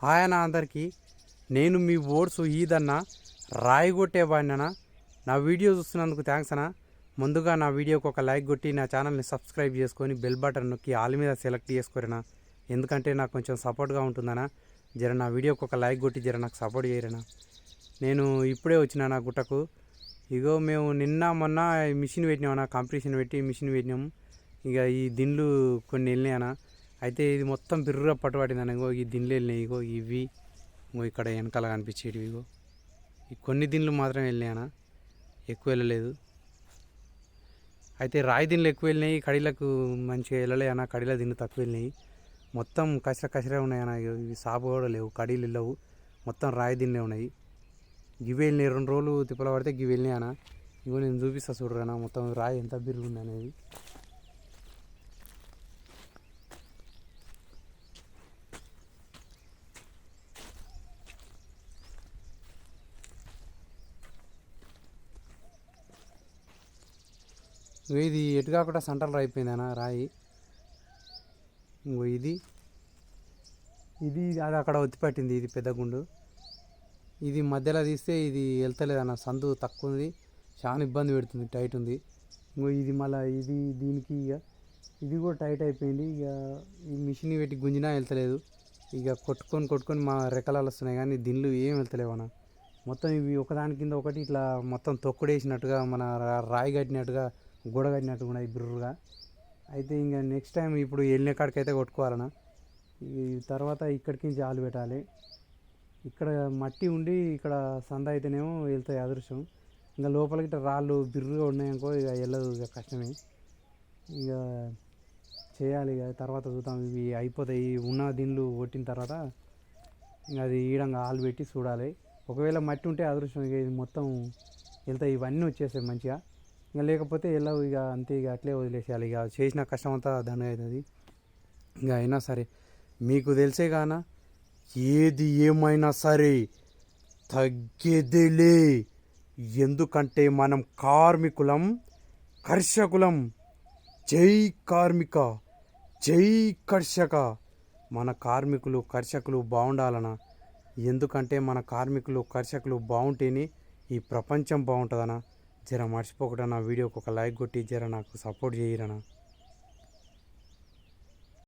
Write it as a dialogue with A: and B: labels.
A: ఆయన అందరికీ నేను మీ ఓట్స్ ఈదన్న రాయిగొట్టేవాడిన నా వీడియో చూస్తున్నందుకు థ్యాంక్స్ అన్న. ముందుగా నా వీడియోకి ఒక లైక్ కొట్టి నా ఛానల్ని సబ్స్క్రైబ్ చేసుకొని బెల్ బటన్ నొక్కి ఆల్ మీద సెలెక్ట్ చేసుకోరనా. ఎందుకంటే నాకు కొంచెం సపోర్ట్గా ఉంటుందనా జర నా వీడియోకి ఒక లైక్ కొట్టి జర నాకు సపోర్ట్ చేయరనా. నేను ఇప్పుడే వచ్చిన నా గుట్టకు. ఇగో మేము నిన్న మొన్న మిషన్ పెట్టినామన్నా కాంపిటీషన్ పెట్టి మిషన్ పెట్టినాము ఇక ఈ దిండ్లు కొన్ని వెళ్ళినాయనా అయితే ఇది మొత్తం బిర్రుగా పట్టుబడిందని ఇగో ఈ దిండ్లు వెళ్ళినాయి ఇగో ఇవి ఇంకో ఇక్కడ వెనకాల కనిపించేవి ఇగో. ఈ కొన్ని దిండ్లు మాత్రం వెళ్ళినాయనా ఎక్కువ వెళ్ళలేదు. అయితే రాయి దిండ్లు ఎక్కువ వెళ్ళినాయి కడీలకు మంచిగా వెళ్ళలే అన్న. కడీల దిండ్లు తక్కువ వెళ్ళినాయి. మొత్తం కసిర కసిరే ఉన్నాయన్న ఇగో. ఇవి సాపు కూడా లేవు కడీలు వెళ్ళవు. మొత్తం రాయి దిండ్లే ఉన్నాయి. గివి వెళ్ళినాయి రెండు రోజులు తిప్పల పడితే గివి వెళ్ళినాయి అన్న. ఇగో నేను చూపిస్తా చూడరా మొత్తం రాయి ఎంత బిరుగుంది అనేది. ఇది ఎటు కాకుండా సెంటర్లో అయిపోయిందనా రాయి. ఇంకో ఇది. ఇది అది అక్కడ ఒత్తి పట్టింది ఇది పెద్ద గుండు. ఇది మధ్యలో తీస్తే ఇది వెళ్తలేదన్న సందు తక్కువ ఉంది. చాలా ఇబ్బంది పెడుతుంది టైట్ ఉంది. ఇంకో ఇది మళ్ళీ ఇది దీనికి ఇక ఇది కూడా టైట్ అయిపోయింది. ఇక ఈ మిషన్ పెట్టి గుంజినా వెళ్తలేదు. ఇక కొట్టుకొని కొట్టుకొని మా రెక్కలాలు వస్తున్నాయి కానీ దిండ్లు ఏం వెళ్తలేవన్న మొత్తం ఇవి ఒకదాని కింద ఒకటి ఇట్లా మొత్తం తొక్కుడేసినట్టుగా మన రాయి కట్టినట్టుగా గోడ కట్టినట్టుగా ఉన్నాయి బిర్రుగా. అయితే ఇంకా నెక్స్ట్ టైం ఇప్పుడు వెళ్ళిన కాడికి అయితే కొట్టుకోవాలన్నా ఈ తర్వాత ఇక్కడికి నుంచి ఆలు పెట్టాలి. ఇక్కడ మట్టి ఉండి ఇక్కడ సంద అయితేనేమో వెళ్తాయి అదృశ్యం ఇంకా లోపలికి ఇట్లా రాళ్ళు బిర్రుగా ఉన్నాయనుకో ఇక వెళ్ళదు ఇక కష్టమే. ఇక చేయాలి ఇక తర్వాత చూద్దాం. ఇవి అయిపోతాయి ఉన్న దిండ్లు కొట్టిన తర్వాత ఇంకా అది ఈడంగా ఆలు పెట్టి చూడాలి. ఒకవేళ మట్టి ఉంటే అదృష్టం ఇక ఇది మొత్తం వెళ్తాయి. ఇవన్నీ వచ్చేస్తాయి మంచిగా. ఇంకా లేకపోతే ఎలా ఇక అంతే ఇక అట్లే వదిలేసేయాలి. ఇక చేసిన కష్టం అంతా దాని అవుతుంది ఇంకా అయినా సరే మీకు తెలిసే కాన ఏది ఏమైనా సరే తగ్గేదేలే. ఎందుకంటే మనం కార్మికులం కర్షకులం. జై కార్మిక జై కర్షక. మన కార్మికులు కర్షకులు బాగుండాలనా? ఎందుకంటే మన కార్మికులు కర్షకులు బాగుంటేనే ఈ ప్రపంచం బాగుంటుందనా? జర మర్చిపోకుండా నా వీడియోకి ఒక లైక్ కొట్టి జర నాకు సపోర్ట్ చేయరనా